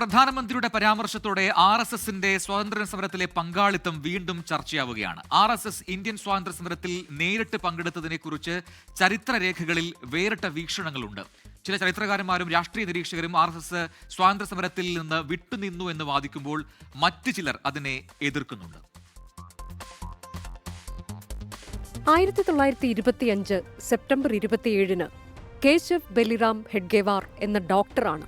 പ്രധാനമന്ത്രിയുടെ പരാമർശത്തോടെ R S എസിന്റെ സ്വാതന്ത്ര്യ സമരത്തിലെ പങ്കാളിത്തം വീണ്ടും ചർച്ചയാവുകയാണ്. ആർ എസ് എസ് ഇന്ത്യൻ സ്വാതന്ത്ര്യ സമരത്തിൽ നേരിട്ട് പങ്കെടുത്തതിനെ കുറിച്ച് ചരിത്രരേഖകളിൽ വേറിട്ട വീക്ഷണങ്ങളുണ്ട്. ചില ചരിത്രകാരന്മാരും രാഷ്ട്രീയ നിരീക്ഷകരും ആർ എസ് എസ് സ്വാതന്ത്ര്യ സമരത്തിൽ നിന്ന് വിട്ടുനിന്നു എന്ന് വാദിക്കുമ്പോൾ മറ്റു ചിലർ അതിനെ എതിർക്കുന്നുണ്ട്. ആയിരത്തി തൊള്ളായിരത്തി ഇരുപത്തിയഞ്ച് സെപ്റ്റംബർ ഇരുപത്തിയേഴിന് കേശവ് ബലിറാം ഹെഡ്ഗേവാർ എന്ന ഡോക്ടറാണ്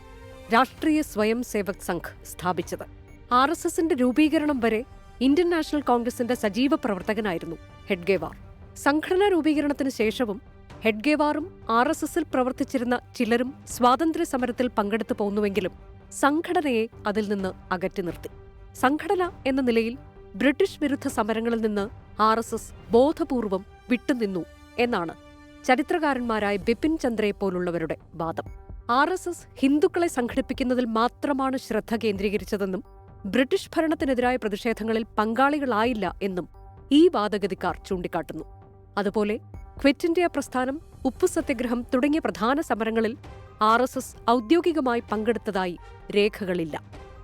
രാഷ്ട്രീയ സ്വയം സേവക് സംഘ് സ്ഥാപിച്ചത്. ആർ എസ് എസിന്റെ രൂപീകരണം വരെ ഇന്ത്യൻ നാഷണൽ കോൺഗ്രസിന്റെ സജീവ പ്രവർത്തകനായിരുന്നു ഹെഡ്ഗേവാർ. സംഘടനാ രൂപീകരണത്തിന് ശേഷവും ഹെഡ്ഗേവാറും ആർ എസ് എസിൽ പ്രവർത്തിച്ചിരുന്ന ചിലരും സ്വാതന്ത്ര്യ സമരത്തിൽ പങ്കെടുത്തു പോന്നുവെങ്കിലും സംഘടനയെ അതിൽ നിന്ന് അകറ്റി നിർത്തി. സംഘടന എന്ന നിലയിൽ ബ്രിട്ടീഷ് വിരുദ്ധ സമരങ്ങളിൽ നിന്ന് ആർ എസ് എസ് ബോധപൂർവം വിട്ടുനിന്നു എന്നാണ് ചരിത്രകാരന്മാരായ ബിപിൻ ചന്ദ്രയെ പോലുള്ളവരുടെ വാദം. ആർ എസ് എസ് ഹിന്ദുക്കളെ സംഘടിപ്പിക്കുന്നതിൽ മാത്രമാണ് ശ്രദ്ധ കേന്ദ്രീകരിച്ചതെന്നും ബ്രിട്ടീഷ് ഭരണത്തിനെതിരായ പ്രതിഷേധങ്ങളിൽ പങ്കാളികളായില്ല എന്നും ഈ വാദഗതിക്കാർ ചൂണ്ടിക്കാട്ടുന്നു. അതുപോലെ ക്വിറ്റ് ഇന്ത്യ പ്രസ്ഥാനം ഉപ്പു സത്യഗ്രഹം തുടങ്ങിയ പ്രധാന സമരങ്ങളിൽ ആർ എസ് എസ് ഔദ്യോഗികമായി പങ്കെടുത്തതായി രേഖകളില്ല.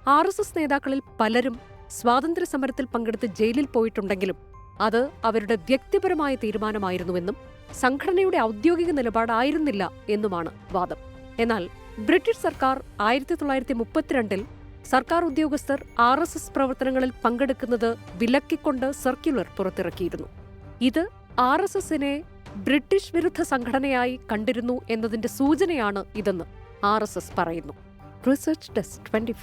ആർ എസ് എസ് നേതാക്കളിൽ പലരും സ്വാതന്ത്ര്യ സമരത്തിൽ പങ്കെടുത്ത് ജയിലിൽ പോയിട്ടുണ്ടെങ്കിലും അത് അവരുടെ വ്യക്തിപരമായ തീരുമാനമായിരുന്നുവെന്നും സംഘടനയുടെ ഔദ്യോഗിക നിലപാടായിരുന്നില്ല എന്നുമാണ് വാദം. എന്നാൽ ബ്രിട്ടീഷ് സർക്കാർ ആയിരത്തി തൊള്ളായിരത്തി മുപ്പത്തിരണ്ടിൽ സർക്കാർ ഉദ്യോഗസ്ഥർ ആർ എസ് എസ് പ്രവർത്തനങ്ങളിൽ പങ്കെടുക്കുന്നത് വിലക്കിക്കൊണ്ട് സർക്കുലർ പുറത്തിറക്കിയിരുന്നു. ഇത് ആർ എസ് എസിനെ ബ്രിട്ടീഷ് വിരുദ്ധ സംഘടനയായി കണ്ടിരുന്നു എന്നതിന്റെ സൂചനയാണ് ഇതെന്ന് ആർ എസ് എസ് പറയുന്നു. Research desk twenty